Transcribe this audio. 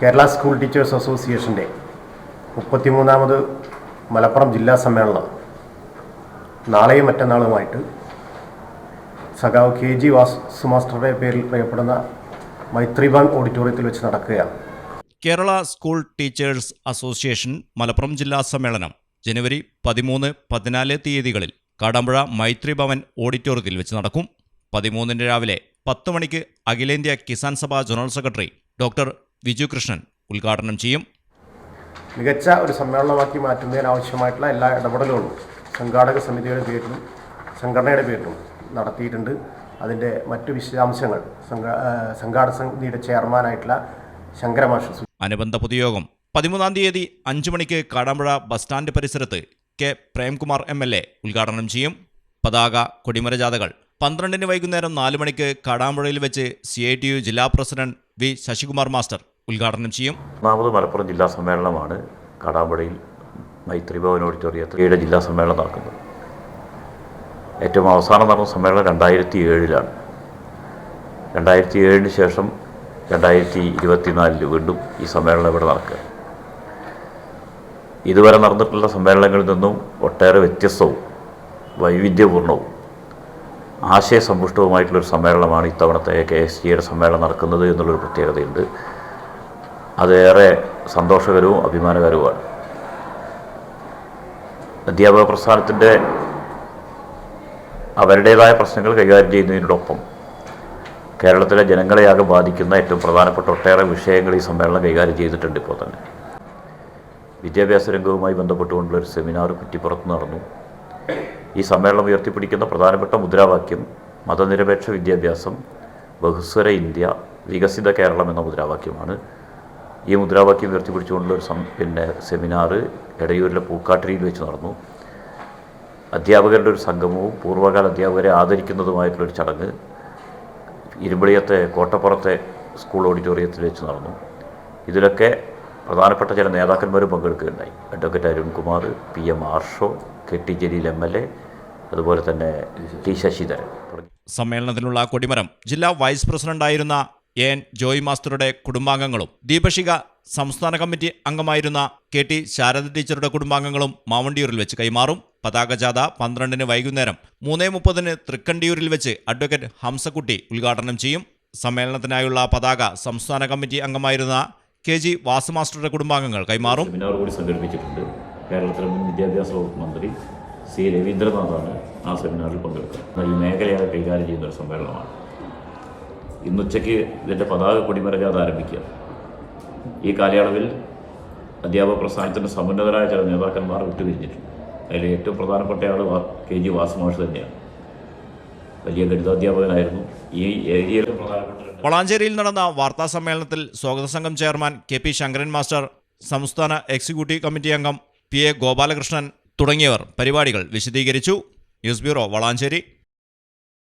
Kerala school teachers അസോസിയേഷന്റെ മുപ്പത്തിമൂന്നാമത് മലപ്പുറം ജില്ലാ സമ്മേളനം. നാളെയും മറ്റന്നാളുമായിട്ട് സഖാവ് കെ ജി വാസു മാസ്റ്ററുടെ പേരിൽ അറിയപ്പെടുന്ന മൈത്രിബാൻ ഓഡിറ്റോറിയത്തിൽ വെച്ച് നടക്കുകയാണ്. Kerala school teachers association Malappuram ജില്ലാ സമ്മേളനം ജനുവരി പതിമൂന്ന് പതിനാല് തീയതികളിൽ കാടാമ്പുഴ മൈത്രി ഭവൻ ഓഡിറ്റോറിയത്തിൽ വെച്ച് നടക്കും. പതിമൂന്നിന് രാവിലെ പത്ത് മണിക്ക് അഖിലേന്ത്യാ Kisan Sabha general secretary doctor Viju Krishnan ഉദ്ഘാടനം ചെയ്യും. മികച്ച ഒരു സമ്മേളനമാക്കി മാറ്റുന്നതിനാവശ്യമായിട്ടുള്ള എല്ലാ ഇടപെടലുകളും സംഘാടക സമിതിയുടെ പേരിലും സംഘടനയുടെ പേരിലും നടത്തിയിട്ടുണ്ട്. അതിന്റെ മറ്റു വിശദാംശങ്ങൾ സംഘാടക സമിതിയുടെ ചെയർമാനായിട്ടുള്ള ശങ്കരമാഷ് അനുബന്ധ പൊതുയോഗം പതിമൂന്നാം തീയതി അഞ്ചു മണിക്ക് കാടാമ്പുഴ ബസ് സ്റ്റാൻഡ് പരിസരത്ത് K. Premkumar M L A ഉദ്ഘാടനം ചെയ്യും. പതാക കൊടിമര ജാഥകൾ പന്ത്രണ്ടിന് വൈകുന്നേരം നാല് മണിക്ക് കാടാമ്പുഴയിൽ വെച്ച് സി ഐ ടി യു ജില്ലാ പ്രസിഡന്റ് വി ശശികുമാർ മാസ്റ്റർ ഉദ്ഘാടനം ചെയ്യും. ഒന്നാമത് മലപ്പുറം ജില്ലാ സമ്മേളനമാണ് കാടാമ്പടയിൽ മൈത്രി ഭവൻ ഓഡിറ്റോറിയത്തിലെ ജില്ലാ സമ്മേളനം നടക്കുന്നത്. ഏറ്റവും അവസാനം നടന്ന സമ്മേളനം രണ്ടായിരത്തി ഏഴിലാണ് രണ്ടായിരത്തി ഏഴിന് ശേഷം രണ്ടായിരത്തി ഇരുപത്തിനാലിൽ വീണ്ടും ഈ സമ്മേളനം ഇവിടെ നടക്കുക. ഇതുവരെ നടന്നിട്ടുള്ള സമ്മേളനങ്ങളിൽ നിന്നും ഒട്ടേറെ വ്യത്യസ്തവും വൈവിധ്യപൂർണവും ആശയസമ്പുഷ്ടവുമായിട്ടുള്ളൊരു സമ്മേളനമാണ് ഇത്തവണത്തെ കെ എസ് ജിയുടെ സമ്മേളനം നടക്കുന്നത് എന്നുള്ളൊരു പ്രത്യേകതയുണ്ട്. അതേറെ സന്തോഷകരവും അഭിമാനകരവുമാണ്. അധ്യാപക പ്രസ്ഥാനത്തിന്റെ അവരുടേതായ പ്രശ്നങ്ങൾ കൈകാര്യം ചെയ്യുന്നതിനോടൊപ്പം കേരളത്തിലെ ജനങ്ങളെയാകെ ബാധിക്കുന്ന ഏറ്റവും പ്രധാനപ്പെട്ട ഒട്ടേറെ വിഷയങ്ങൾ ഈ സമ്മേളനം കൈകാര്യം ചെയ്തിട്ടുണ്ട് ഇപ്പോൾ തന്നെ. വിദ്യാഭ്യാസ രംഗവുമായി ബന്ധപ്പെട്ടുകൊണ്ടുള്ള ഒരു സെമിനാർ കുറ്റിപ്പുറത്ത് നടന്നു. ഈ സമ്മേളനം ഉയർത്തിപ്പിടിക്കുന്ന പ്രധാനപ്പെട്ട മുദ്രാവാക്യം മതനിരപേക്ഷ വിദ്യാഭ്യാസം ബഹുസ്വര ഇന്ത്യ വികസിത കേരളം എന്ന മുദ്രാവാക്യമാണ്. ഈ മുദ്രാവാക്യം ഉയർത്തിപ്പിടിച്ചുകൊണ്ടുള്ള ഒരു പിന്നെ സെമിനാർ എടയൂരിലെ പൂക്കാട്ടിരിയിൽ വെച്ച് നടന്നു. അധ്യാപകരുടെ ഒരു സംഗമവും പൂർവകാല അധ്യാപകരെ ആദരിക്കുന്നതുമായിട്ടുള്ളൊരു ചടങ്ങ് ഇരുമ്പളിയത്തെ കോട്ടപ്പുറത്തെ സ്കൂൾ ഓഡിറ്റോറിയത്തിൽ വെച്ച് നടന്നു. ഇതിലൊക്കെ പ്രധാനപ്പെട്ട ചില നേതാക്കന്മാരും പങ്കെടുക്കുകയുണ്ടായി. Advocate Arunkumar P M Arsho K T Jaleel M L A അതുപോലെ തന്നെ ടി ശശിധരൻ സമ്മേളനത്തിലുള്ള കൊടിമരം ജില്ലാ വൈസ് പ്രസിഡന്റായിരുന്ന എൻ ജോയ് മാസ്റ്ററുടെ കുടുംബാംഗങ്ങളും ദീപശിക സംസ്ഥാന കമ്മിറ്റി അംഗമായിരുന്ന കെ ടി ശാരദ ടീച്ചറുടെ കുടുംബാംഗങ്ങളും മാവണ്ടിയൂരിൽ വെച്ച് കൈമാറും. പതാക ജാഥ പന്ത്രണ്ടിന് വൈകുന്നേരം മൂന്നേ മുപ്പതിന് തൃക്കണ്ടിയൂരിൽ വെച്ച് അഡ്വക്കേറ്റ് ഹംസക്കുട്ടി ഉദ്ഘാടനം ചെയ്യും. സമ്മേളനത്തിനായുള്ള പതാക സംസ്ഥാന കമ്മിറ്റി അംഗമായിരുന്ന കെ ജി വാസുമാസ്റ്ററുടെ കുടുംബാംഗങ്ങൾ കൈമാറും. കേരളത്തിലെ മുൻ വിദ്യാഭ്യാസ വകുപ്പ് മന്ത്രി സി രവീന്ദ്രനാഥാണ് ആ സെമിനാറിൽ പങ്കെടുക്കുന്നത് ഈ മേഖലയായി കൈകാര്യം ചെയ്യുന്ന ഒരു സമ്മേളനമാണ്. ഇന്നുച്ചയ്ക്ക് ഇതിന്റെ പതാക കൊടിമര ജാഥ ആരംഭിക്കുക. ഈ കാലയളവിൽ അധ്യാപക പ്രസ്ഥാനത്തിന്റെ സമുന്നതരായ ചില നേതാക്കന്മാർ വിട്ടുപിരിഞ്ഞിട്ടുണ്ട്. അതിൽ ഏറ്റവും പ്രധാനപ്പെട്ട ആൾ കെ ജി വാസുമാഷ് തന്നെയാണ്. വലിയ ഗണിതാധ്യാപകനായിരുന്നു ഈ ഏരിയയിൽ പ്രധാനപ്പെട്ട വളാഞ്ചേരിയിൽ നടന്ന വാർത്താ സമ്മേളനത്തിൽ സ്വാഗത സംഘം chairman K P Sankaran master സംസ്ഥാന എക്സിക്യൂട്ടീവ് കമ്മിറ്റി അംഗം പി എ ഗോപാലകൃഷ്ണൻ തുടങ്ങിയവർ പരിപാടികൾ വിശദീകരിച്ചു. News bureau Valanchery.